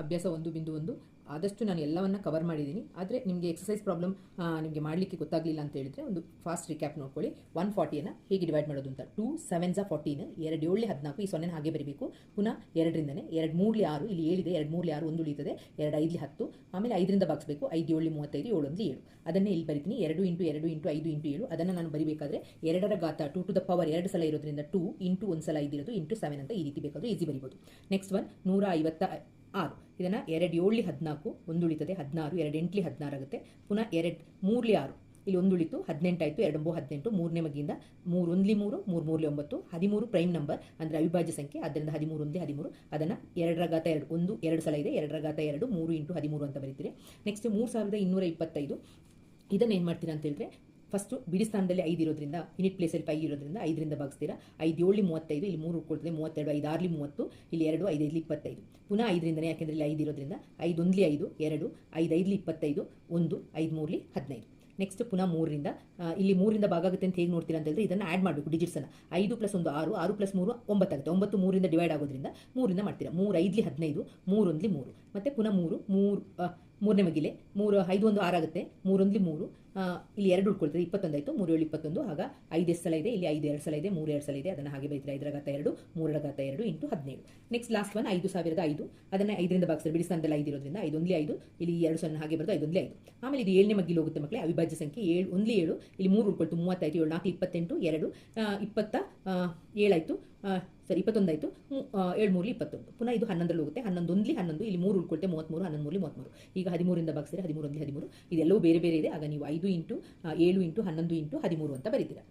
ಅಭ್ಯಾಸ ಒಂದು ಬಿಂದು ಒಂದು. ಆದಷ್ಟು ನಾನು ಎಲ್ಲವನ್ನ ಕವರ್ ಮಾಡಿದ್ದೀನಿ. ಆದರೆ ನಿಮಗೆ ಎಕ್ಸಸೈಸ್ ಪ್ರಾಬ್ಲಮ್ ನಿಮಗೆ ಮಾಡಲಿಕ್ಕೆ ಗೊತ್ತಾಗಲಿಲ್ಲ ಅಂತ ಹೇಳಿದ್ರೆ ಒಂದು ಫಾಸ್ಟ್ ರಿಕ್ಯಾಪ್ ನೋಡ್ಕೊಳ್ಳಿ. ಒನ್ ಫಾರ್ಟಿಯನ್ನು ಹೇಗೆ ಡಿವೈಡ್ ಮಾಡೋದು ಅಂತ. ಟೂ ಸೆವೆನ್ ಜಾ ಫಾರ್ಟೀನ್ ಎರಡು ಏಳು ಹದಿನಾಲ್ಕು, ಈ ಸೊನ್ನೆನ ಹಾಗೆ ಬರಬೇಕು. ಪುನಃ ಎರಡರಿಂದನೇ, ಎರಡು ಮೂರಲಿ ಆರು, ಇಲ್ಲಿ ಏಳಿದೆ, ಎರಡು ಮೂರಲಿ ಆರು ಒಂದು ಉಳಿತದೆ, ಎರಡು ಐದಲಿ ಹತ್ತು, ಆಮೇಲೆ ಐದರಿಂದ ಬಾಗಿಸ್ಬೇಕು ಐದು ಏಳು ಮೂವತ್ತೈದು, ಏಳು ಒಂದು ಏಳು. ಅದನ್ನೇ ಇಲ್ಲಿ ಬರಿತೀನಿ. ಎರಡು ಇಂಟು ಎರಡು ಇಂಟು ಐದು ಇಂಟು ಏಳು, ಅದನ್ನು ನಾನು ಬರಿಬೇಕಾದ್ರೆ ಎರಡರ ಗಾತ ಟು ಟು ದ ಪವರ್ ಎರಡು ಸಲ ಇರೋದ್ರಿಂದ ಟೂ ಇಂಟು ಒಂದು ಸಲ ಇದಿರೋದು ಇಂಟು ಸೆವೆನ್ ಅಂತ ಈ ರೀತಿ ಬೇಕಾದರೂ ಈಸಿ ಬರಿಬೋದು. ನೆಕ್ಸ್ಟ್ ಒನ್ ನೂರ ಐವತ್ತ ಆರು. ಇದನ್ನು ಎರಡು ಏಳ್ಲಿ ಹದಿನಾಲ್ಕು ಒಂದು ಉಳಿತದೆ ಹದಿನಾರು, ಎರಡು ಎಂಟ್ಲಿ ಹದಿನಾರು ಆಗುತ್ತೆ. ಪುನಃ ಎರಡು ಮೂರಲಿ ಆರು. ಇಲ್ಲಿ ಒಂದು ಉಳಿತು ಹದಿನೆಂಟಾಯಿತು ಎರಡು ಒಂಬತ್ತು, ಹದಿನೆಂಟು, ಮೂರನೇ ಮಗಿಯಿಂದ ಮೂರು ಒಂದ್ಲಿ ಮೂರು ಮೂರು ಮೂರಲಿ ಒಂಬತ್ತು, ಹದಿಮೂರು ಪ್ರೈಮ್ ನಂಬರ್ ಅಂದರೆ ಅವಿಭಾಜ್ಯ ಸಂಖ್ಯೆ, ಆದ್ದರಿಂದ ಹದಿಮೂರು ಒಂದೇ ಹದಿಮೂರು. ಅದನ್ನು ಎರಡರ ಗಾತ ಎರಡು, ಒಂದು, ಎರಡು ಸಲ ಇದೆ ಎರಡರ ಗಾತ ಎರಡು, ಮೂರು ಇಂಟು ಹದಿಮೂರು ಅಂತ ಬರೀತೀರಿ. ನೆಕ್ಸ್ಟ್ ಮೂರು ಸಾವಿರದ ಇನ್ನೂರ ಇಪ್ಪತ್ತೈದು. ಇದನ್ನು ಏನು ಮಾಡ್ತೀರಾ ಅಂತ ಹೇಳಿದ್ರೆ ಫಸ್ಟು ಬಿಡಿ ಸ್ಥಾನದಲ್ಲಿ ಐದು ಇರೋದ್ರಿಂದ ಯೂನಿಟ್ ಪ್ಲೇಸಲ್ಲಿ ಫೈವ್ ಇರೋದ್ರಿಂದ ಐದರಿಂದ ಭಾಗಿಸ್ತೀರಾ? ಐದು ಏಳು ಮೂವತ್ತೈದು, ಇಲ್ಲಿ ಮೂರು ಉಳ್ಕೊಳ್ತದೆ, ಮೂವತ್ತೆರಡು, ಐದು ಆರ್ಲಿ ಮೂವತ್ತು, ಇಲ್ಲಿ ಎರಡು, ಐದು ಐದು ಇಪ್ಪತ್ತೈದು. ಪುನಃ ಐದರಿಂದನೇ, ಯಾಕೆಂದರೆ ಇಲ್ಲಿ ಐದು ಇರೋದ್ರಿಂದ, ಐದು ಒಂದ್ಲಿ ಐದು, ಎರಡು, ಐದು, ಐದ್ಲಿ ಇಪ್ಪತ್ತೈದು, ಒಂದು, ಐದು, ಮೂರ್ಲಿ ಹದಿನೈದು. ನೆಕ್ಸ್ಟ್ ಪುನಃ ಮೂರರಿಂದ ಇಲ್ಲಿ ಮೂರಿಂದ ಭಾಗ ಆಗುತ್ತೆ ಅಂತ ಹೇಗೆ ನೋಡ್ತೀರಾ ಅಂತ ಹೇಳಿದ್ರೆ ಇದನ್ನು ಆ್ಯಡ್ ಮಾಡಬೇಕು ಡಿಜಿಟ್ಸನ್ನು ಐದು ಪ್ಲಸ್ ಒಂದು ಆರು ಆರು ಪ್ಲಸ್ ಮೂರು ಒಂಬತ್ತಾಗುತ್ತೆ ಒಂಬತ್ತು ಮೂರಿಂದ ಡಿವೈಡ್ ಆಗೋದ್ರಿಂದ ಮೂರಿಂದ ಮಾಡ್ತೀರಾ. ಮೂರು, ಐದ್ಲಿ ಹದಿನೈದು ಮೂರೊಂದ್ಲಿ ಮೂರು. ಮತ್ತು ಪುನಃ ಮೂರು ಮೂರು ಮೂರನೇ ಮಗಿಲೆ ಮೂರು, ಐದು, ಒಂದು ಆರಾಗುತ್ತೆ ಮೂರೊಂದ್ಲಿ ಮೂರು ಇಲ್ಲಿ ಎರಡು ಉಳ್ಕೊಳ್ತದೆ. ಇಪ್ಪತ್ತೊಂದು ಆಯಿತು ಮೂರು ಏಳು ಇಪ್ಪತ್ತೊಂದು, ಆಗ ಐದು ಎಷ್ಟು ಸಲ ಇದೆ? ಇಲ್ಲಿ ಐದು, ಎರಡು ಸಲ ಇದೆ, ಮೂರು, ಎರಡು ಸಲ ಇದೆ. ಅದನ್ನು ಹಾಗೆ ಬೈತೀರಾ ಐದರ ಗಾತ ಎರಡು, ಮೂರರ ಗಾತ ಎರಡು ಇಂಟು ಹದಿನೇಳು. ನೆಕ್ಸ್ಟ್ ಲಾಸ್ಟ್ ಒನ್ ಐದು ಸಾವಿರದ ಐದು. ಅದನ್ನು ಐದರಿಂದ ಭಾಗಿಸ್ತಾರೆ ಬಿಡಿ ಸ್ಥಾನದಲ್ಲಿ ಐದು ಇರೋದ್ರಿಂದ ಐದೊಂದಲೇ ಐದು, ಇಲ್ಲಿ ಎರಡು ಸೊನ್ನೆ ಹಾಗೆ ಬರೋದು ಐದೊಂದಲೇ ಐದು. ಆಮೇಲೆ ಇದು ಏಳನೇ ಮಗ್ಗಿಲಿ ಹೋಗುತ್ತೆ ಮಕ್ಕಳೇ ಅವಿಭಾಜ್ಯ ಸಂಖ್ಯೆ ಏಳು, ಒಂದ್ಲಿ ಏಳು, ಇಲ್ಲಿ ಮೂರು ಉಳ್ಕೊಳ್ತು ಮೂವತ್ತೈದು ಏಳು ನಾಲ್ಕು ಇಪ್ಪತ್ತೆಂಟು, ಎರಡು ಇಪ್ಪತ್ತ ಏಳಾಯಿತು ಸರಿ, ಇಪ್ಪತ್ತೊಂದಾಯಿತು ಏಳು, ಮೂರಲಿ ಇಪ್ಪತ್ತೊಂದು. ಪುನಃ ಇದು ಹನ್ನೊಂದರಲ್ಲಿ ಹೋಗುತ್ತೆ, ಹನ್ನೊಂದು, ಒಂದ್ಲಿ ಹನ್ನೊಂದು, ಇಲ್ಲಿ ಮೂರು ಉಳ್ಕೊಳ್ತೆ ಮೂವತ್ತ್ಮೂರು ಹನ್ನೊಂದು ಮೂರಲಿ ಮೂವತ್ತ್ಮೂರು ಈಗ ಹದಿಮೂರಿಂದ ಭಾಗಿಸಿದ್ರೆ ಹದಿಮೂರು ಒಂದ್ಲಿ ಹದಿಮೂರು. ಇದೆಲ್ಲವೂ ಬೇರೆ ಬೇರೆ ಇದೆ. ಆಗ ನೀವು ಐದು ಇಂಟು ಆ, ಏಳು ಇಂಟು ಹನ್ನೊಂದು ಇಂಟು ಹದಿಮೂರು ಅಂತ ಬರೀತೀರಾ.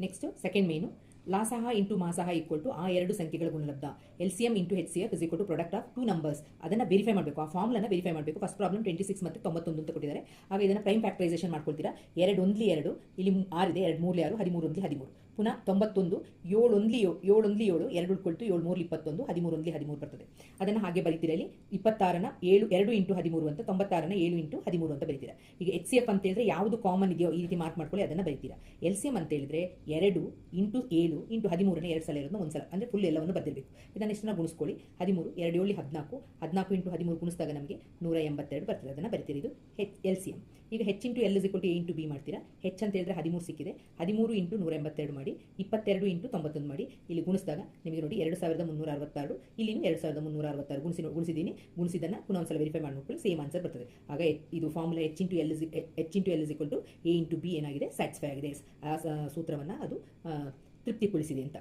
ನೆಕ್ಸ್ಟ್ ಸೆಕೆಂಡ್ ಮೇನು ಲಾಸಹ ಇಂಟು ಮಾಸಹ ಈಕ್ವಲ್ ಟು ಆ ಎರಡು ಸಂಖ್ಯೆಗಳ ಗುಣಲಬ್ಧ. L C M into H C F is equal to product of two numbers ಅದನ್ನು ವೆರಿಫೈ ಮಾಡಬೇಕು. ಆ ಫಾರ್ಮ್ಲನ್ನು ವೆರಿಫೈ ಮಾಡಬೇಕು. ಫಸ್ಟ್ ಪ್ರಾಬ್ಲಮ್ ಟ್ವೆಂಟಿ ಸಿಕ್ಸ್ ಮತ್ತು ತೊಂಬತ್ತೊಂದು ಅಂತ ಕೊಟ್ಟಿದ್ದಾರೆ. ಆಗ ಇದನ್ನು ಪ್ರೈಮ್ ಫ್ಯಾಕ್ಟರೈಸೇಷನ್ ಮಾಡ್ಕೊಳ್ತೀರಾ? ಎರಡು ಒಂದ್ಲಿ ಎರಡು ಇಲ್ಲಿ ಆರಿದೆ ಎರಡು ಮೂರ್ಲಿ ಆರು ಹದಿಮೂರು ಒಂದ್ಲಿ ಹದಿಮೂರು. ಪುನಃ ತೊಂಬತ್ತೊಂದು, ಏಳೊಂದ್ಲಿ ಏಳೊಂದ್ಲಿ ಏಳು ಎರಡು ಉಳ್ಕೊಳ್ತು ಏಳು ಮೂರ್ಲಿ ಇಪ್ಪತ್ತೊಂದು ಹದಿಮೂರು ಒಂದ್ಲಿ ಹದಿಮೂರು ಬರ್ತದೆ. ಅದನ್ನು ಹಾಗೆ ಬರೀತಿರಲಿ ಇಪ್ಪತ್ತಾರನ ಏಳು, ಎರಡು ಇಂಟು ಹದಿಮೂರು ಅಂತ, ತೊಂಬತ್ತಾರನ ಏಳು ಇಂಟು ಹದಿಮೂರು ಅಂತ ಬರೀತೀರಾ. ಈಗ ಎಚ್ ಸಿ ಎಫ್ ಅಂತ ಹೇಳಿದ್ರೆ ಯಾವುದು ಕಾಮನ್ ಇದೆಯೋ ಈ ರೀತಿ ಮಾರ್ಕ್ ಮಾಡ್ಕೊಳ್ಳಿ, ಅದನ್ನು ಬರೀತೀರಾ. ಎಲ್ ಸಿ ಎಂ ಅಂತ ಹೇಳಿದ್ರೆ ಎರಡು ಇಂಟು ಏಳು ಇಂಟು ಹದಿಮೂರನೇ ಎರಡು ಸಲ ಇರೋದು ಒಂದು ಸಲ ಅಂದರೆ ಫುಲ್ ಎಲ್ಲವನ್ನು ಬರೆದಿರಬೇಕು ಇದನ್ನು ಇಷ್ಟನ್ನ ಗುಣಿಸ್ಕೊಳ್ಳಿ. ಹದಿಮೂರು, ಎರಡು ಏಳು, ಹದಿನಾಲ್ಕು ಹದಿನಾಲ್ಕು ಇಂಟು ಹದಿಮೂರು ಗುಣಿಸಿದಾಗ ನಮಗೆ ನೂರ ಎಂಬತ್ತೆರಡು ಬರ್ತದೆ. ಅದನ್ನು ಬರಿತೀರಿ ಇದು? ಎಲ್ ಸಿ ಎಂ ಈಗ H into L is to A into B ಮಾಡ್ತೀರಾ? ಹೆಚ್ ಅಂತ ಹೇಳಿದ್ರೆ ಹದಿಮೂರು ಸಿಕ್ಕಿದೆ. ಹದಿಮೂರು ಇಂಟು ನೂರ ಎಂಬತ್ತೆರಡು ಮಾಡಿ, ಇಪ್ಪತ್ತೆರಡು ಇಂಟು ತೊಂಬತ್ತೊಂದು ಮಾಡಿ. ಇಲ್ಲಿ ಗುಣಿಸಿದಾಗ ನಿಮಗೆ ನೋಡಿ ಎರಡು ಸಾವಿರದ ಮುನ್ನೂರ ಅರವತ್ತಾರು, ಇಲ್ಲಿ ಎರಡು ಸಾವಿರದ ಮುನ್ನೂರ ಅರವತ್ತಾರು ಗುಣಿಸಿ ಗುಣಿಸಿದ್ದೀನಿ. ಗುಣಿಸಿದನ್ನು ಪುನಃ ಒಂದ್ಸಲ ವೆರಿಫೈ ಮಾಡಿ ನೋಡ್ಕೊಳ್ಳಿ ಸೇಮ್ ಆನ್ಸರ್ ಬರ್ತದೆ. ಆಗ ಇದು formula H into L H into L is to A into B ಏನಾಗಿದೆ? ಸ್ಯಾಟಿಸ್ಫೈ ಆಗಿದೆ. ಆ ಸೂತ್ರವನ್ನು ಅದು ತೃಪ್ತಿಗೊಳಿಸಿದೆ ಅಂತ.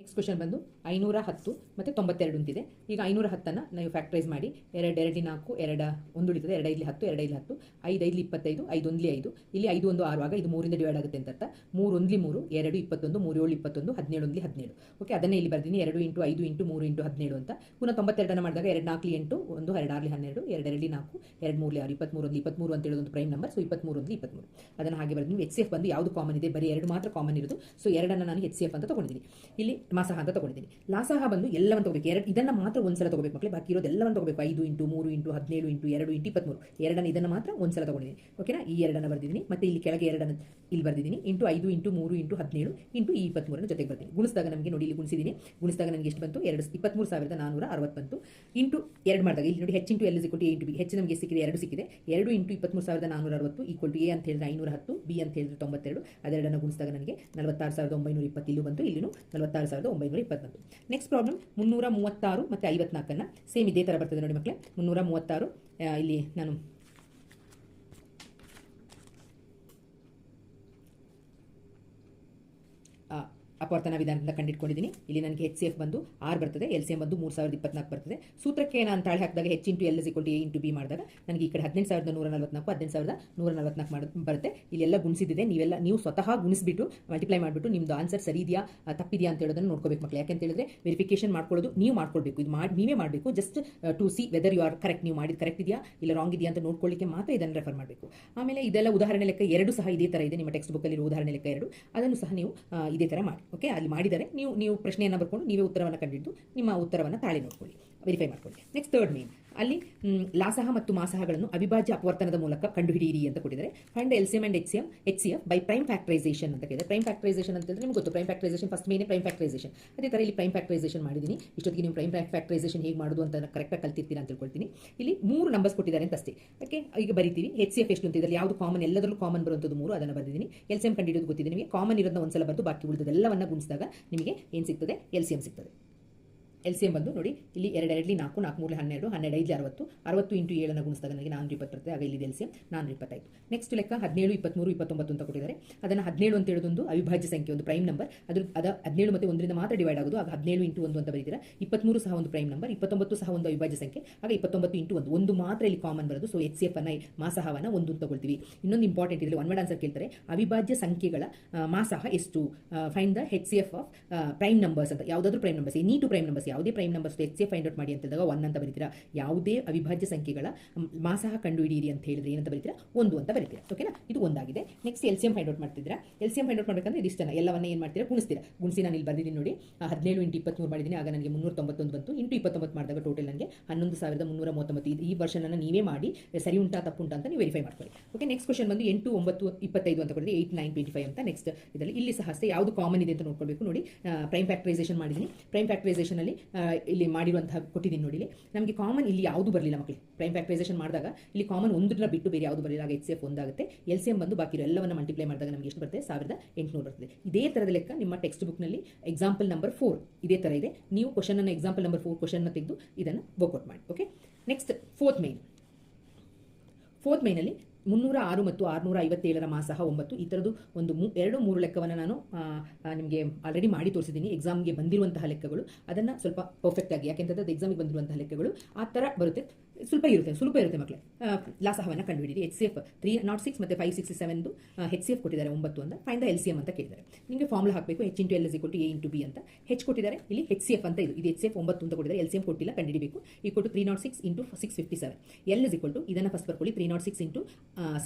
ನೆಕ್ಸ್ಟ್ ಕ್ವಶನ್ ಬಂದು ಐನೂರ ಹತ್ತು ಮತ್ತು ತೊಂಬತ್ತೆರಡು ಅಂತಿದೆ. ಈಗ ಐನೂರ ಹತ್ತನ್ನು ನೀವು ಫ್ಯಾಕ್ಟ್ರೈಸ್ ಮಾಡಿ. ಎರಡು ಎರಡು ನಾಲ್ಕು, ಎರಡು, ಒಂದು ಉಳಿತದೆ. ಎರಡು ಐದು ಹತ್ತು, ಎರಡು ಇಲ್ಲಿ ಹತ್ತು. ಐದು ಐದು ಇಪ್ಪತ್ತೈದು, ಐದು ಒಂದ್ಲಿ ಐದು. ಇಲ್ಲಿ ಐದು, ಒಂದು, ಆರು ಆಗ ಇದು ಮೂರಿಂದ ಡಿವೈಡ್ ಆಗುತ್ತೆ ಅಂತ ಅರ್ಥ ಮೂರು ಒಂದ್ಲಿ ಮೂರು, ಎರಡು ಇಪ್ಪತ್ತೊಂದು, ಮೂರು ಏಳು ಇಪ್ಪತ್ತೊಂದು, ಹದಿನೇಳು ಒಂದ್ಲಿ ಹದಿನೇಳು. ಓಕೆ ಅದನ್ನೇ ಇಲ್ಲಿ ಬರ್ತೀನಿ ಎರಡು ಇಂಟು ಐದು ಇಂಟು ಮೂರು ಇಂಟು ಹದಿನೇಳು ಅಂತ. ಪುನಃ ತೊಂಬತ್ತೆರಡನ್ನು ಮಾಡಿದಾಗ ಎರಡು ನಾಲ್ಕು ಎಂಟು, ಒಂದು ಎರಡು ಆರ್ಲಿ ಹನ್ನೆರಡು, ಎರಡು ಎರಡು ನಾಲ್ಕು, ಎರಡು ಮೂರು ಆರು ಇಪ್ಪತ್ತ್ಮೂರು ಒಂದು ಇಪ್ಪತ್ಮೂರು ಅಂತ ಹೇಳೋದು ಒಂದು ಪ್ರೈಮ್ ನಂಬರ್ ಸೊ ಇಪ್ಪತ್ತ್ಮೂರು ಒಂದು ಇಪ್ಪತ್ಮೂರು. ಅದನ್ನು ಹಾಗೆ ಬರ್ತೀನಿ ಎಚ್ ಸಿ ಎಫ್ ಬಂದು ಯಾವುದು ಕಾಮನ್ ಇದೆ? ಬರೀ ಎರಡು ಮಾತ್ರ ಕಾಮನ್ ಇರೋದು. ಸೊ ಎರಡನ್ನು ನಾನು ಎಚ್ ಸಿ ಎಫ್ ಅಂತ ತೊಗೊಂಡಿದ್ದೀನಿ. ಇಲ್ಲಿ ಮಾಸಹ ಅಂತ ತಗೊಂಡಿದ್ದೀನಿ. ಲಾಸಹ ಬಂದು ಎಲ್ಲವನ್ನು ತಗೋಬೇಕು. ಎರಡು ಇದನ್ನು ಮಾತ್ರ ಒಂದ್ಸಲ ತಗೋಬೇಕು ಮಕ್ಕಳೇ ಬಾಕಿ ಇರೋದು ಎಲ್ಲವನ್ನು ತಗೋಬೇಕು. ಐದು ಇಂಟು ಮೂರು ಇಂಟು ಹದಿನೇಳು ಇಂಟು ಎರಡು ಇಂಟು ಇಪ್ಪತ್ಮೂರು ಎರಡನ್ನು ಇದನ್ನು ಮಾತ್ರ ಒಂದ್ಸಲ ತಗೊಂಡಿದ್ದೀನಿ. ಓಕೆನಾ? ಈ ಎರಡನ್ನು ಬರ್ದಿದ್ದೀನಿ. ಮತ್ತೆ ಇಲ್ಲಿ ಕೆಳಗೆ ಎರಡನ್ನು ಇಲ್ಲಿ ಬರ್ದಿದ್ದೀನಿ. ಇಂಟು ಐದು ಇಂಟು ಮೂರು ಇಂಟು ಹದಿನೇಳು ಇಂಟು ಈ ಇಪ್ಪತ್ಮೂರನ್ನು ಜೊತೆಗೆ ಬರ್ತೀನಿ ಗುಣಿಸಿದಾಗ ನಮಗೆ ನೋಡಿ ಇಲ್ಲಿ ಗುಣಿಸಿದ್ದೀನಿ. ಗುಣಿಸಿದಾಗ ನನಗೆ ಎಷ್ಟು ಬಂತು? ಎರಡು ಇಪ್ಪತ್ಮೂರು ಸಾವಿರದ ನಾನೂರ ಅರವತ್ತು ಬಂತು. ಇಂಟು ಎರಡು ಮಾಡಿದಾಗ ಇಲ್ಲಿ ನೋಡಿ H into L equal to into B ಹೆಚ್ಚು ನಮಗೆ ಸಿಕ್ಕಿದೆ ಎರಡು ಸಿಕ್ಕಿದೆ. ಎರಡು ಇಂಟು ಇಪ್ಪತ್ಮೂರು ಸಾವಿರದ ನಾನೂರ ಅರವತ್ತು ಈಕ್ವಲ್ ಟು ಎ ಅಂತ ಹೇಳಿದ್ರೆ ಐನೂರ ಹತ್ತು ಬಿ ಅಂತ ಹೇಳಿದ್ರೆ ತೊಂಬತ್ತೆರಡು. ಅದೆರಡನ್ನು ಗುಣಿಸಿದಾಗ ನನಗೆ ನಲವತ್ತಾರು ಸಾವಿರದ ಒಂಬೈನೂರ ಇಪ್ಪತ್ತು ಇಲ್ಲೂ ಬಂತು. ಇಲ್ಲಿನೂ ನಲವತ್ತಾರು ಸಾವಿರದ ಒಂಬೈನೂರ ಇಪ್ಪತ್ತು ಬಂತು ನೆಕ್ಸ್ಟ್ ಪ್ರಾಬ್ಲಮ್ ಮುನ್ನೂರ ಮೂವತ್ತಾರು ಮತ್ತು ಐವತ್ನಾಲ್ಕನ್ನು ಸೇಮ್ ಇದೇ ಥರ ಬರ್ತದೆ ನೋಡಿ ಮಕ್ಕಳೇ ಮುನ್ನೂರ ಮೂವತ್ತಾರು ಇಲ್ಲಿ ನಾನು ಆ, ಅಪವರ್ತನ ವಿಧಾನದಿಂದ ಕಂಡಿಟ್ಕೊಂಡಿದ್ದೀನಿ. ಇಲ್ಲಿ ನನಗೆ ಎಚ್ ಸಿ ಎಫ್ ಬಂದು ಆರ್ ಬರ್ತದೆ ಎಲ್ ಸಿ ಎಂ ಬಂದು ಮೂರು ಸಾವಿರದ ಇಪ್ಪತ್ನಾಲ್ಕು ಬರ್ತದೆ. ಸೂತ್ರಕ್ಕೆ ನಾನು ತಾಳೆ ಹಾಕಿದಾಗ H into L equal to A into B ಮಾಡಿದಾಗ ನನಗೆ ಈ ಕಡೆ ಹದಿನೆಂಟು ಸಾವಿರದ ನೂರ ನಲವತ್ನಾಲ್ಕು, ಹದಿನೆಂಟು ಸಾವಿರದ ನೂರ ನಲವತ್ನಾಲ್ಕು ಮಾಡಿ ಬರುತ್ತೆ. ಇಲ್ಲೆಲ್ಲ ಗುಣಿಸಿದ್ದಿದೆ. ನೀವೆಲ್ಲ ನೀವು ಸ್ವತಃ ಗುಣಿಸ್ಬಿಟ್ಟು ಮಲ್ಟಿಪ್ಲೈ ಮಾಡಿಬಿಟ್ಟು ನಿಮ್ದು ಆನ್ಸರ್ ಸರಿ ಇದೆಯಾ ತಪ್ಪಿದೆಯಾ ಅಂತ ಹೇಳೋದನ್ನು ನೋಡ್ಕೋಬೇಕು ಮಕ್ಕಳು ಯಾಕೆ ಅಂತ ಹೇಳಿದ್ರೆ ವೆರಿಫಿಕೇಶನ್ ಮಾಡ್ಕೊಳ್ಳೋದು ನೀವು ಮಾಡ್ಕೊಳ್ಬೇಕು. ಇದು ಮಾಡಿ ನೀವೇ ಮಾಡಬೇಕು. Just to see whether you are correct ನೀವು ಮಾಡಿದ ಕರೆಕ್ಟ್ ಇದೆಯಾ, ಇಲ್ಲ ರಾಂಗ್ ಇದೆಯಾ ಅಂತ ನೋಡ್ಕೊಳ್ಳಿಕ್ಕೆ ಮಾತ್ರ ಇದನ್ನು ರೆಫರ್ ಮಾಡಬೇಕು. ಆಮೇಲೆ ಇದೆಲ್ಲ ಉದಾಹರಣೆ ಲೆಕ್ಕ ಎರಡು ಸಹ ಇದೇ ಥರ ಇದೆ. ನಿಮ್ಮ ಟೆಕ್ಸ್ಟ್ ಬುಕ್ಕಲ್ಲಿರುವ ಉದಾಹರಣೆ ಲೆಕ್ಕ ಎರಡು. ಅದನ್ನು ಸಹ ನೀವು ಇದೇ ಥರ ಮಾಡಿ. ಓಕೆ ಅಲ್ಲಿ ಮಾಡಿದರೆ ನೀವು ನೀವು ಪ್ರಶ್ನೆಯನ್ನು ಬರ್ಕೊಂಡು ನೀವೇ ಉತ್ತರವನ್ನು ಕಂಡಿದ್ದು ನಿಮ್ಮ ಉತ್ತರವನ್ನು ತಾಳಿ ನೋಡ್ಕೊಳ್ಳಿ. ವೆರಿಫೈ ಮಾಡ್ಕೊಳ್ಳಿ ನೆಕ್ಸ್ಟ್ ಥರ್ಡ್ ಮೇನ್ ಅಲ್ಲಿ ಲಾಸಹ ಮತ್ತು ಮಾಸಹಗಳನ್ನು ಅವಿಭಾಜ್ಯ ಅಪವರ್ತನದ ಮೂಲಕ ಕಂಡುಹಿಡಿಯಿರಿ ಅಂತ ಕೊಟ್ಟಿದ್ದಾರೆ. Find L C and H C H by prime factorisation ಅಂತ ಕೇಳಿದ್ರೆ ಪ್ರೈಮ್ ಫ್ಯಾಕ್ಟರೈಸೇಷನ್ ಅಂತ ಹೇಳಿದ್ರೆ ನಿಮ್ಗೆ ಗೊತ್ತು. ಪ್ರೈಮ್ ಫ್ಯಾಕ್ಟರೈಸೇಷನ್ ಫಸ್ಟ್ ಮೇನೆ ಪ್ರೈಮ್ ಫ್ಯಾಕ್ಟರೈಸೇಷನ್ ಅದೇ ಥರ ಇಲ್ಲಿ ಪ್ರೈಮ್ ಫ್ಯಾಕ್ಟರೈಸೇಷನ್ ಮಾಡಿದ್ದೀನಿ. ಇಷ್ಟೊತ್ತಿಗೆ ನೀವು ಪ್ರೈಮ್ ಫ್ಯಾಕ್ಟರೈಸೇಷನ್ ಹೇಗೆ ಮಾಡೋದು ಅಂತ ಕರೆಕ್ಟಾಗಿ ಕಲ್ತಿರ್ತೀರಾ ಅಂತ ತಿಳ್ಕೊಳ್ತೀನಿ. ಇಲ್ಲಿ ಮೂರು ನಂಬರ್ಸ್ ಕೊಟ್ಟಿದ್ದಾರೆ ಅಂತ ಅಷ್ಟೇ. ಓಕೆ ಈಗ ಬರಿತೀವಿ. ಎಚ್ ಎಫ್ ಎಷ್ಟು ಅಂತ ಇದರಲ್ಲಿ ಯಾವುದು ಕಾಮನ್ ಎಲ್ಲದರಲ್ಲೂ ಕಾಮನ್ ಬರುವಂಥದ್ದು ಮೂರು, ಅದನ್ನು ಬರೆದಿದ್ದೀನಿ. ಎಲ್ ಸಿ ಎಂ ಕಂಡುಹಿಡಿಯೋದು ಗೊತ್ತಿದೆ ನಿಮಗೆ. ಕಾಮನ್ ಇರೋದನ್ನ ಒಂದ್ಸಲ ಬರೆದು, ಬಾಕಿ ಉಳಿದದೆಲ್ಲವನ್ನ ಗುಣಿಸಿದಾಗ ನಿಮಗೆ ಏನು ಸಿಗ್ತದೆ? ಎಲ್ ಸಿ ಎಂ ಸಿಗ್ತದೆ. ಎಲ್ ಸಿ ಎಂ ಬಂದು ನೋಡಿ, ಇಲ್ಲಿ ಎರಡು ಎರಡಲಿ ನಾಲ್ಕು ನಾಲ್ಕು ಮೂರಲಿ ಹನ್ನೆರಡು ಹನ್ನೆರಡು, ಐದು, ಅರವತ್ತು ಅರವತ್ತು ಇಂಟು ಏಳನ್ನು ಗುಣಿಸಿದಾಗ ನನಗೆ ನಾನ್ನೂರ ಇಪ್ಪತ್ತು ಆಗ ಇಲ್ಲಿ ಎಲ್ ಸಿ ಎಂ ಇಪ್ಪತ್ತೈದು. ನೆಕ್ಸ್ಟ್ ಲೆಕ್ಕ ಹದಿನೇಳು ಇಪ್ಪತ್ತ್ಮೂರು ಇಪ್ಪತ್ತೊಂಬತ್ತು ಅಂತ ಕೊಟ್ಟಿದ್ದಾರೆ. ಅದನ್ನು ಹದಿನೇಳು ಅಂತ ಹೇಳೋದೊಂದು ಅವಿಭಾಜ್ಯ ಸಂಖ್ಯೆ, ಒಂದು ಪ್ರೈಮ್ ನಂಬರ್ ಅದು, ಅದ ಹದಿನೇಳು ಮತ್ತು ಒಂದರಿಂದ ಮಾತ್ರ ಡಿವೈಡ್ ಆಗೋದು. ಆಗ ಹದಿನೇಳು ಇಂಟು ಒಂದು ಅಂತ ಬರೀತೀರಾ? ಇಪ್ಪತ್ತ್ಮೂರು ಸಹ ಒಂದು ಪ್ರೈಮ್ ನಂಬರ್ ಇಪ್ಪತ್ತೊಂಬತ್ತು ಸಹ ಒಂದು ಅವಿಭಾಜ್ಯ ಸಂಖ್ಯೆ. ಆಗ ಇಪ್ಪತ್ತೊಂಬತ್ತು ಇಂಟು ಒಂದು ಒಂದು ಮಾತ್ರ ಇಲ್ಲಿ ಕಾಮನ್ ಬರೋದು. ಸೊ ಎಚ್ ಸಿ ಎಫ್ ಅನ್ನ ಮಾಸಹವನ್ನ ಒಂದು ಅಂತ ತಗೊಳ್ತೀವಿ. ಇನ್ನೊಂದು ಇಂಪಾರ್ಟೆಂಟ್ ಇದ್ರೆ ಒನ್ ವರ್ಡ್ ಆನ್ಸರ್ ಕೇಳ್ತಾರೆ. ಅವಿಭಾಜ್ಯ ಸಂಖ್ಯೆಗಳ ಮಾಸಹ ಎಷ್ಟು? Find the H C F of prime numbers ಅಂತ. ಯಾವುದಾದ್ರು prime numbers any two prime numbers ಯಾವುದೇ ಪ್ರೈಮ್ ನಂಬರ್ಸ್ ಎ ಫೈಂಡ್ ಔಟ್ ಮಾಡಿ ಅಂತ ಹೇಳಿದಾಗ ಒನ್ ಅಂತ ಬರೀತೀರಾ? ಯಾವುದೇ ಅವಿಭಾಜ್ಯ ಸಂಖ್ಯೆಗಳ ಮಾಸಹ ಕಂಡುಹಿಡಿಯಿರಿ ಅಂತ ಹೇಳಿದ್ರೆ ಏನಂತ ಬರೀತೀರಾ? ಒಂದು ಅಂತ ಬರೀತೀರಾ. ಓಕೆನಾ ಇದು ಒಂದಾಗಿದೆ. Next L C M find out ಮಾಡ್ತಿದ್ರೆ L C M find out ಮಾಡಬೇಕಂದ್ರೆ ಇದಿಷ್ಟನ್ನ ಎಲ್ಲವನ್ನ ಏನು ಮಾಡ್ತೀರಾ? ಗುಣಿಸ್ತೀರಾ. ಗುಣಿಸಿ ನಾನು ಇಲ್ಲಿ ಬರ್ದಿದ್ದೀನಿ ನೋಡಿ. ಹದಿನೇಳು ಇಂಟು ಇಪ್ಪತ್ತ್ಮೂರು ಮಾಡಿದ್ದೀನಿ. ಆಗ ನನಗೆ ಮುನ್ನೂರ ತೊಂಬತ್ತೊಂದು ಬಂತು. ಇಂಟು ಇಪ್ಪತ್ತೊಂಬತ್ತು ಮಾಡಿದಾಗ ಟೋಟಲ್ ನನಗೆ ಹನ್ನೊಂದು ಸಾವಿರದ ಮುನ್ನೂರ ಮೂವತ್ತೊಂಬತ್ತು ಈ ವರ್ಷನ ನೀವೇ ಮಾಡಿ. ಸರಿ ಉಂಟಾ ತಪ್ಪು ಉಂಟಾ ಅಂತ ನೀವು ವೆರಿಫೈ ಮಾಡ್ಕೊಳ್ಳಿ. ಓಕೆ ನೆಕ್ಸ್ಟ್ ಕ್ವಶನ್ ಬಂದು ಎಂಟು ಒಂಬತ್ತು ಇಪ್ಪತ್ತೈದು ಅಂತ ಕೊಡಿದ್ರೆ ಏಯ್ಟ್ ನೈನ್ ಟ್ವೆಂಟಿ ಫೈವ್ ಅಂತ ನೆಕ್ಸ್ಟ್ ಇದರಲ್ಲಿ. ಇಲ್ಲಿ ಸಹ ಯಾವುದು ಕಾಮನ್ ಇದೆ ಅಂತ ನೋಡ್ಕೊಳ್ಬೇಕು ನೋಡಿ. ಪ್ರೈಮ್ ಫ್ಯಾಕ್ಟರೈಸೇಷನ್ ಮಾಡಿದ್ದೀನಿ. ಪ್ರೈಮ್ ಫ್ಯಾಕ್ಟರೈಸೇಷನ್ ಅಲ್ಲಿ ಆ, ಇಲ್ಲಿ ಮಾಡಿರುವಂತಹ ಕೊಟ್ಟಿದ್ದೀನಿ ನೋಡಿಲಿ ನಮಗೆ ಕಾಮನ್ ಇಲ್ಲಿ ಯಾವುದು ಬರಲಿಲ್ಲ ಮಕ್ಕಳಿಗೆ ಪ್ರೈಮ್ ಫ್ಯಾಕ್ಟರೈಸೇಷನ್ ಮಾಡಿದಾಗ ಇಲ್ಲಿ ಕಾಮನ್ ಒಂದರ ಬಿಟ್ಟು ಬೇರೆ ಯಾವುದು ಬರಲಿಲ್ಲ. ಎಚ್ ಸಿ ಎಫ್ ಒಂದಾಗುತ್ತೆ. ಎಲ್ ಸಿ ಎಂ ಬಂದು ಬಾಕಿ ಎಲ್ಲವನ್ನು ಮಲ್ಟಿಪ್ಲೈ ಮಾಡಿದಾಗ ನಮಗೆ ಎಷ್ಟು ಬರುತ್ತೆ? ಸಾವಿರದ ಎಂಟುನೂರು ಬರ್ತದೆ. ಇದೇ ಥರದ ಲೆಕ್ಕ ನಿಮ್ಮ ಟೆಕ್ಸ್ಟ್ ಬುಕ್ನಲ್ಲಿ ಎಕ್ಸಾಂಪಲ್ ನಂಬರ್ ಫೋರ್ ಇದೇ ಥರ ಇದೆ. ನೀವು ಕ್ವಶನ್ ಅನ್ನು ಎಕ್ಸಾಂಪಲ್ ನಂಬರ್ ಫೋರ್ ಕ್ವಶನ್ ತೆಗೆದು ಇದನ್ನು ವರ್ಕೌಟ್ ಮಾಡಿ. Okay next fourth main fourth ಮೈನಲ್ಲಿ ಮುನ್ನೂರ ಆರು ಮತ್ತು ಆರುನೂರ ಐವತ್ತೇಳರ ಮಾಸಹ ಒಂಬತ್ತು. ಈ ಥರದ್ದು ಒಂದು ಮೂ, ಎರಡು ಮೂರು ಲೆಕ್ಕವನ್ನು ನಾನು ನಿಮಗೆ ಆಲ್ರೆಡಿ ಮಾಡಿ ತೋರಿಸಿದ್ದೀನಿ ಎಕ್ಸಾಮ್ಗೆ ಬಂದಿರುವಂತಹ ಲೆಕ್ಕಗಳು. ಅದನ್ನು ಸ್ವಲ್ಪ ಪರ್ಫೆಕ್ಟ್ ಆಗಿ, ಯಾಕೆಂತಂದ್ರೆ ಅದು ಎಕ್ಸಾಮಿಗೆ ಬಂದಿರುವಂತಹ ಲೆಕ್ಕಗಳು. ಆ ಥರ ಬರುತ್ತೆ. ಸ್ವಲ್ಪ ಇರುತ್ತೆ ಸುಲಭ ಇರುತ್ತೆ ಮಕ್ಕಳೇ ಲಾಸಹವನ್ನು ಕಂಡುಹಿಡಿಯಿರಿ. H C F three nought six ಮತ್ತು ಫೈವ್ ಸಿಕ್ಸ್ ಸೆವೆನ್ದು ಹೆಚ್ ಸಿ ಎಫ್ ಕೊಟ್ಟಿದ್ದಾರೆ ಒಂಬತ್ತು ಅಂತ. Find the L C M ಅಂತ ಕೇಳಿದ್ದಾರೆ. ನಿಮಗೆ ಫಾರ್ಮುಲಾ ಹಾಕಬೇಕು. ಎಚ್ ಇಂಟು ಎಲ್ ಎಸ್ ಕೊಟ್ಟು ಎ ಇಂಟು ಬಿ ಅಂತ. ಹೆಚ್ ಕೊಟ್ಟಿದ್ದಾರೆ. ಇಲ್ಲಿ ಎಚ್ ಸಿ ಎಫ್ ಅಂತ ಇದು. ಇದು ಎಚ್ ಸಿ ಎಫ್ ಒಂಬತ್ತು ಅಂತ ಕೊಟ್ಟಿದ್ದಾರೆ. ಎಲ್ ಸಿ ಎಂ ಕೊಟ್ಟಿಲ್ಲ, ಕಂಡುಹಿಡಿಬೇಕು. ಈ ಕೊಟ್ಟು three nought six into six fifty seven L is equal to ಇದನ್ನು ಫಸ್ಟ್ ಬರ್ಕೊಳ್ಳಿ. Three nought six into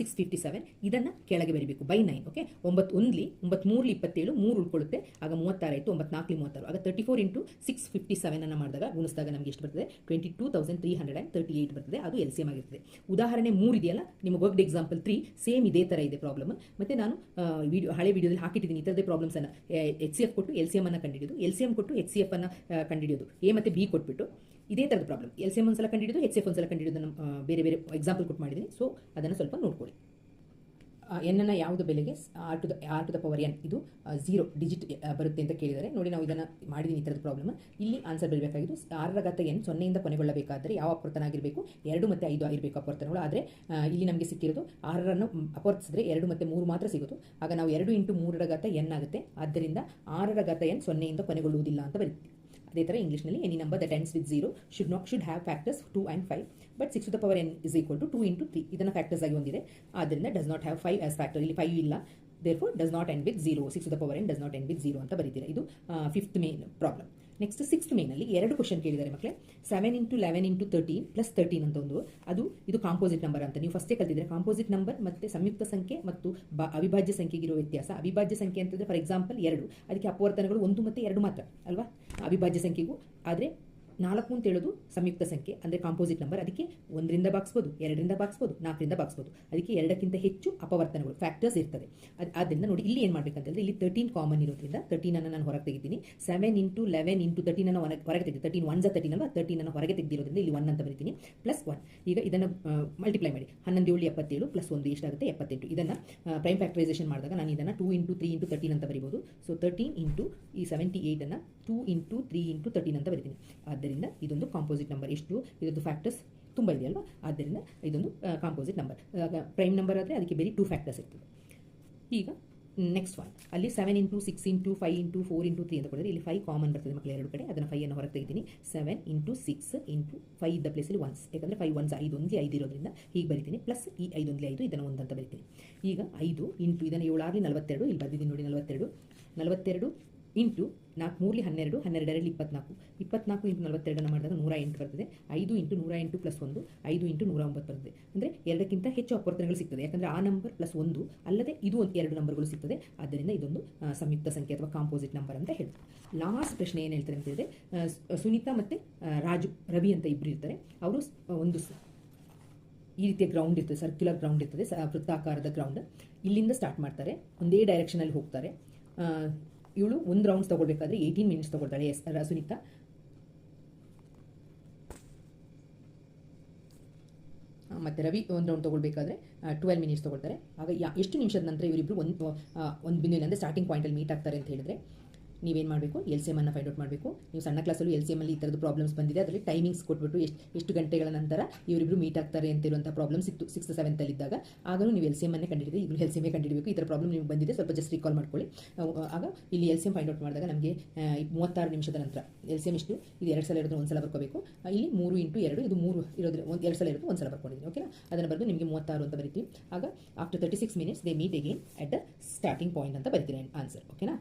six fifty seven ಇದನ್ನು ಕೆಳಗೆ ಬರೀಬೇಕು. ಬೈ ನೈನ್ ಓಕೆ ಒಂಬತ್ತು ಒಂದ್ಲಿ ಒಂಬತ್ತು ಮೂರ್ಲಿ ಇಪ್ಪತ್ತೇಳು, ಮೂರು ಉಳ್ಕೊಳ್ಳುತ್ತೆ. ಆಗ ಮೂವತ್ತಾರು ಆಯಿತು ಒಂಬತ್ತು ನಾಲ್ಕು ಮೂವತ್ತಾರು. ಆಗ thirty four into six fifty seven ಅನ್ನು ಮಾಡಿದಾಗ, ಗುಣಿಸಿದಾಗ ನಮಗೆ ಎಷ್ಟು ಬರ್ತದೆ? Twenty two thousand three hundred and thirty eight ಬರ್ತದೆ ಅದು ಎಲ್ ಸಿ ಎಂ ಆಗಿರ್ತದೆ. ಉದಾಹರಣೆ ಮೂರು ಇದೆಯಲ್ಲ ನಿಮ್ಮ ವರ್ಕ್ಡ್ ಎಕ್ಸಾಂಪಲ್ ತ್ರೀ ಸೇಮ್ ಇದೇ ಥರ ಇದೆ ಪ್ರಾಬ್ಲಮ್ ಮತ್ತೆ ನಾನು ವಿಡಿಯೋ ಹಳೆ ವಿಡಿಯೋದಲ್ಲಿ ಹಾಕಿಟ್ಟಿದ್ದೀನಿ ಈ ಥರದೇ ಪ್ರಾಬ್ಲಮ್ಸ್ ಅನ್ನು. ಎಚ್ ಸಿ ಎಫ್ ಕೊಟ್ಟು ಎಲ್ ಸಿ ಎಂ ಅನ್ನು ಎಲ್ ಸಿ ಎಂ ಕೊಟ್ಟು ಎಚ್ ಸಿ ಎಫ್ ಅನ್ನು ಕಂಡುಹಿಡಿಯೋದು ಎ ಮತ್ತು ಬಿ ಕೊಟ್ಬಿಟ್ಟು ಇದೇ ಥರದ ಪ್ರಾಬ್ಲಮ್ ಎಲ್ ಸಿ ಎಂ ಒಂದ್ಸಲ ಕಂಡುಹಿಡಿದು ಎಚ್ ಎಫ್ ಒಂದ್ಸಲ ಸಲ ನಾನು ಆ, ಬೇರೆ ಬೇರೆ ಎಕ್ಸಾಂಪಲ್ ಕೊಟ್ಟು ಮಾಡಿದ್ದೀನಿ. ಸೊ ಅದನ್ನು ಸ್ವಲ್ಪ ನೋಡ್ಕೊಳ್ಳಿ. ಎನ್ನನ್ನು ಯಾವುದು ಬೆಲೆಗೆ R to the R to the power N, ಇದು ಝೀರೋ ಡಿಜಿಟ್ ಬರುತ್ತೆ ಅಂತ ಕೇಳಿದರೆ ನೋಡಿ, ನಾವು ಇದನ್ನು ಮಾಡಿದ್ದೀನಿ ಈ ಥರದ ಪ್ರಾಬ್ಲಮ್ ಇಲ್ಲಿ ಆನ್ಸರ್ ಬರಬೇಕಾಗಿದ್ದು ಆರರ ಘಾತ ಎನ್ ಸೊನ್ನೆಯಿಂದ ಕೊನೆಗೊಳ್ಳಬೇಕಾದರೆ ಯಾವ ಅಪವರ್ತನ ಆಗಿರಬೇಕು ಎರಡು ಮತ್ತು ಐದು ಆಗಿರಬೇಕು ಅಪವರ್ತನಗಳು. ಆದರೆ ಇಲ್ಲಿ ನಮಗೆ ಸಿಕ್ಕಿರೋದು ಆರರನ್ನು ಅಪವರ್ತಿಸಿದ್ರೆ ಎರಡು ಮತ್ತು ಮೂರು ಮಾತ್ರ ಸಿಗೋದು. ಆಗ ನಾವು ಎರಡು ಇಂಟು ಮೂರರ ಘಾತ ಎನ್ ಆಗುತ್ತೆ. ಆದ್ದರಿಂದ ಆರರ ಘಾತ ಎನ್ ಸೊನ್ನೆಯಿಂದ ಕೊನೆಗೊಳ್ಳುವುದಿಲ್ಲ ಅಂತ ಬರೀತೀವಿ. ಅದೇ ಥರ ಇಂಗ್ಲೀಷ್ನಲ್ಲಿ any number that ends with zero should not should have factors two and five but six to the power N is equal to two into three ಇದನ್ನು ಫ್ಯಾಕ್ಟರ್ಸ್ ಆಗಿ ಹೊಂದಿದೆ. ಆದ್ದರಿಂದ does not have five as factor ಇಲ್ಲಿ five ಇಲ್ಲ. Therefore does not end with zero six the power N does not end with zero ಅಂತ ಬರೀತೀರಾ. ಇದು fifth main problem next sixth ಮೇನಲ್ಲಿ ಎರಡು ಕ್ವಶನ್ ಕೇಳಿದ್ದಾರೆ ಮಕ್ಕಳೇ seven into eleven into thirteen plus thirteen ಅಂತ ಒಂದು. ಅದು ಇದು ಕಾಂಪೋಸಿಟ್ ನಂಬರ್ ಅಂತ. ನೀವು ಫಸ್ಟೇ ಕಲ್ತಿದ್ರೆ ಕಾಂಪೋಸಿಟ್ ನಂಬರ್ ಮತ್ತು ಸಂಯುಕ್ತ ಸಂಖ್ಯೆ ಮತ್ತು ಬ ಅವಿಭಾಜ್ಯ ಸಂಖ್ಯೆಗಿರೋ ವ್ಯತ್ಯಾಸ. ಅವಿಭಾಜ್ಯ ಸಂಖ್ಯೆ ಅಂತಂದ್ರೆ ಫಾರ್ ಎಕ್ಸಾಂಪಲ್ ಎರಡು. ಅದಕ್ಕೆ ಅಪವರ್ತನಗಳು ಒಂದು ಮತ್ತು ಎರಡು ಮಾತ್ರ, ಅಲ್ವಾ? ಅವಿಭಾಜ್ಯ ಸಂಖ್ಯೆಗೂ. ಆದರೆ ನಾಲ್ಕು ಅಂತ ಹೇಳೋದು ಸಂಯುಕ್ತ ಸಂಖ್ಯೆ, ಅಂದರೆ ಕಾಂಪೋಸಿಟ್ ನಂಬರ್ ಅದಕ್ಕೆ ಒಂದರಿಂದ ಬಾಗಿಸ್ಬೋದು ಎರಡರಿಂದ ಬಾಗಿಸ್ಬೋದು ನಾಲ್ಕರಿಂದ ಬಾಗಿಸ್ಬೋದು ಅದಕ್ಕೆ ಎರಡಕ್ಕಿಂತ ಹೆಚ್ಚು ಅಪವರ್ತನಗಳು ಫ್ಯಾಕ್ಟರ್ಸ್ ಇರ್ತದೆ. ಅದು, ಆದ್ದರಿಂದ ನೋಡಿ, ಇಲ್ಲಿ ಏನು ಮಾಡಬೇಕಂತಂದ್ರೆ, ಇಲ್ಲಿ ತರ್ಟೀನ್ ಕಾಮನ್ ಇರೋದ್ರಿಂದ ತರ್ಟೀನನ್ನು ನಾನು ಹೊರಗೆ ತೆಗಿತೀನಿ. Seven into eleven into thirteen ಅನ್ನು ಹೊರಗೆ ತೆಗೆದು ತರ್ಟೀನ್ ಒನ್ ಜ ತರ್ಟೀನ್ ಅಲ್ವಾ ತರ್ಟೀನ್ ಅನ್ನು ಹೊರಗೆ ತೆಗೆದಿರೋದ್ರಿಂದ ಇಲ್ಲಿ ಒನ್ ಅಂತ ಬರೀತೀನಿ. ಪ್ಲಸ್ ಒನ್ ಈಗ ಇದನ್ನು ಮಲ್ಟಿಪ್ಲೈ ಮಾಡಿ. ಹನ್ನೊಂದು ಏಳು ಎಪ್ಪತ್ತೇಳು ಪ್ಲಸ್ ಒಂದು ಎಷ್ಟಾಗುತ್ತೆ ಎಪ್ಪತ್ತೆಂಟು. ಇದನ್ನು ಪ್ರೈಮ್ ಫ್ಯಾಕ್ಟರೈಸೇಷನ್ ಮಾಡಿದಾಗ ನಾನು ಇದನ್ನು two into three into thirteen ಅಂತ ಬರಿಬೋದು. ಸೊ ತರ್ಟೀನ್ ಇಂಟು ಈ seventy ಏಯ್ಟನ್ನು two into three into thirteen ಅಂತ ಬರಿತೀನಿ. ಆದ್ದರಿಂದ ಇದೊಂದು ಕಾಂಪೋಸಿಟ್ ನಂಬರ್ ಎಷ್ಟು ಇದೊಂದು ಫ್ಯಾಕ್ಟರ್ಸ್ ತುಂಬ ಇದೆಯಲ್ವಾ? ಆದ್ದರಿಂದ ಇದೊಂದು ಕಾಂಪೋಸಿಟ್ ನಂಬರ್ ಪ್ರೈಮ್ ನಂಬರ್ ಆದರೆ ಅದಕ್ಕೆ ಬೇರೆ ಟೂ ಫ್ಯಾಕ್ಟರ್ಸ್ ಇರ್ತದೆ. ಈಗ ನೆಕ್ಸ್ಟ್ ಒನ್ ಅಲ್ಲಿ seven into six into five into four into three ಅಂತ ಕೊಡಿದ್ರೆ ಇಲ್ಲಿ ಫೈವ್ ಕಾಮನ್ ಬರ್ತದೆ ಮಕ್ಕಳು ಎರಡು ಕಡೆ. ಅದನ್ನು ಫೈವನ್ನು ಹೊರಗೆ ತೆಗಿತೀನಿ. Seven into six into five ಇದ್ದ ಪ್ಲೇಸಲ್ಲಿ ಒನ್ಸ್ ಯಾಕಂದರೆ ಫೈವ್ ಒನ್ಸ್ ಐದು ಒಂದೇ ಐದು ಇರೋದ್ರಿಂದ ಹೀಗೆ ಬರಿತೀನಿ. ಪ್ಲಸ್ ಈ ಐದೊಂದ್ಲಿ ಐದು, ಇದನ್ನು ಒಂದು ಅಂತ ಬರಿತೀನಿ. ಈಗ ಐದು ಇಂಟು ಇದನ್ನು ಏಳಾಗಲಿ ನಲವತ್ತೆರಡು, ಇಲ್ಲಿ ಬರ್ದಿದ್ದೀನಿ ನೋಡಿ ನಲವತ್ತೆರಡು. ನಲವತ್ತೆರಡು ಇಂಟು ನಾಲ್ಕು ಮೂರಲ್ಲಿ ಹನ್ನೆರಡು, ಹನ್ನೆರಡರಲ್ಲಿ ಇಪ್ಪತ್ನಾಲ್ಕು. ಇಪ್ಪತ್ನಾಲ್ಕು ಇಂಟು ನಲವತ್ತೆರಡನ್ನು ಮಾಡಿದಾಗ ನೂರ ಎಂಟು ಬರ್ತದೆ. ಐದು ಇಂಟು ನೂರ ಎಂಟು ಪ್ಲಸ್ ಒಂದು, ಐದು ಇಂಟು ನೂರ ಒಂಬತ್ತು ಬರ್ತದೆ. ಅಂದರೆ ಎರಡಕ್ಕಿಂತ ಹೆಚ್ಚು ಅಪವರ್ತನಗಳು ಸಿಗ್ತದೆ. ಯಾಕಂದರೆ ಆ ನಂಬರ್ ಪ್ಲಸ್ ಒಂದು ಅಲ್ಲದೆ ಇದು ಒಂದು ಎರಡು ನಂಬರ್ಗಳು ಸಿಗ್ತದೆ. ಆದ್ದರಿಂದ ಇದೊಂದು ಸಂಯುಕ್ತ ಸಂಖ್ಯೆ ಅಥವಾ ಕಾಂಪೋಸಿಟ್ ನಂಬರ್ ಅಂತ ಹೇಳ್ತಾರೆ ಲಾಸ್ಟ್ ಪ್ರಶ್ನೆ ಏನು ಹೇಳ್ತಾರೆ ಅಂತ ಹೇಳಿದ್ರೆ ಸುನೀತಾ ಮತ್ತು ರಾಜು, ರವಿ ಅಂತ ಇಬ್ಬರು ಇರ್ತಾರೆ. ಅವರು ಒಂದು ಈ ರೀತಿಯ ಗ್ರೌಂಡ್ ಇರ್ತದೆ ಸರ್ಕ್ಯುಲರ್ ಗ್ರೌಂಡ್ ಇರ್ತದೆ ವೃತ್ತಾಕಾರದ ಗ್ರೌಂಡ್ ಇಲ್ಲಿಂದ ಸ್ಟಾರ್ಟ್ ಮಾಡ್ತಾರೆ. ಒಂದೇ ಡೈರೆಕ್ಷನಲ್ಲಿ ಹೋಗ್ತಾರೆ. ಇವಳು ಒಂದು ರೌಂಡ್ಸ್ ತೊಗೊಳ್ಬೇಕಾದ್ರೆ ಏಯ್ಟೀನ್ ಮಿನಿಟ್ಸ್ ತೊಗೊಳ್ತಾಳೆ, ಎಸ್, ರ- ಮತ್ತು ರವಿ ಒಂದು ರೌಂಡ್ ತೊಗೊಳ್ಬೇಕಾದ್ರೆ ಟ್ವೆಲ್ ಮಿನಿಟ್ಸ್ ತೊಗೊಳ್ತಾರೆ. ಆಗ ಯಾ, ಎಷ್ಟು ನಿಮಿಷದ ನಂತರ ಇವರಿಬ್ಬರು ಒಂದು ಒಂದು ಬಿಂದುವಿನ ಅಂದರೆ ಸ್ಟಾರ್ಟಿಂಗ್ ಪಾಯಿಂಟಲ್ಲಿ ಮೀಟ್ ಆಗ್ತಾರೆ ಅಂತ ಹೇಳಿದ್ರೆ ನೀವೇನು ಮಾಡಬೇಕು? ಎಲ್ ಸಿ ಎಮನ್ನು ಫೈಂಡ್ ಔಟ್ ಮಾಡಬೇಕು. ನೀವು ಸಣ್ಣ ಕ್ಲಾಸಲ್ಲೂ ಎಲ್ ಸಿ ಅಲ್ಲಿ ಈ ಥರದ್ದು ಪ್ರಾಬ್ಲಮ್ಸ್ ಬಂದಿದೆ. ಅದರಲ್ಲಿ ಟೈಮಿಂಗ್ಸ್ ಕೊಟ್ಬಿಟ್ಟು ಎಷ್ಟು ಎಷ್ಟು ಗಂಟೆಗಳ ನಂತರ ಇವರಿಬ್ಬರು ಮೀಟ್ ಆಗ್ತಾರೆ ಅಂತ ಇರುವಂಥ ಪ್ರಾಬ್ಲಮ್ ಸಿಕ್ತು ಸಿಕ್ಸ್ ಸೆವೆಂತಲ್ಲಿದ್ದಾಗ ಆಗಲೂ ನೀವು ಎಲ್ ಸಿ ಎಮ್ಮನ್ನೇ ಕಂಡಿಡಿದ್ರೆ ಈಗಲೂ ಎಲ್ ಸಿ ಎಂ ಕಂಡಿಡಬೇಕು. ಈ ಥರ ಪ್ರಾಬ್ಲಮ್ ನಿಮ್ಗೆ ಬಂದಿದೆ. ಸ್ವಲ್ಪ ಜಸ್ಟ್ ರಿಕಾಲ್ ಮಾಡ್ಕೊಳ್ಳಿ. ಆಗ ಇಲ್ಲಿ L C M find out ಮಾಡಿದಾಗ ನಮಗೆ ಮೂವತ್ತಾರು ನಿಮಿಷದ ನಂತರ. ಎಲ್ ಸಿ ಎಂ ಇಷ್ಟು ಇದು ಎರಡು ಸಲ ಇರೋದು ಒಂದು ಸಲ ಬರ್ಕೋಬೇಕು ಇಲ್ಲಿ ಮೂರು ಇಂಟು ಎರಡು, ಇದು ಮೂರು ಇರೋದ್ರ ಒಂದು, ಎರಡು ಸಲ ಇರೋದು ಒಂದು ಸಲ ಬರ್ಕೊಂಡಿದ್ದೀನಿ. ಓಕೆನಾ? ಅದನ್ನು ಬರೆದು ನಿಮಗೆ ಮೂವತ್ತಾರು ಅಂತ ಬರಿತೀವಿ ಆಗ after thirty six minutes they meet again at the starting point ಅಂತ ಬರಿತೀನಿ. ಆನ್ಸರ್ ಓಕೆನಾ?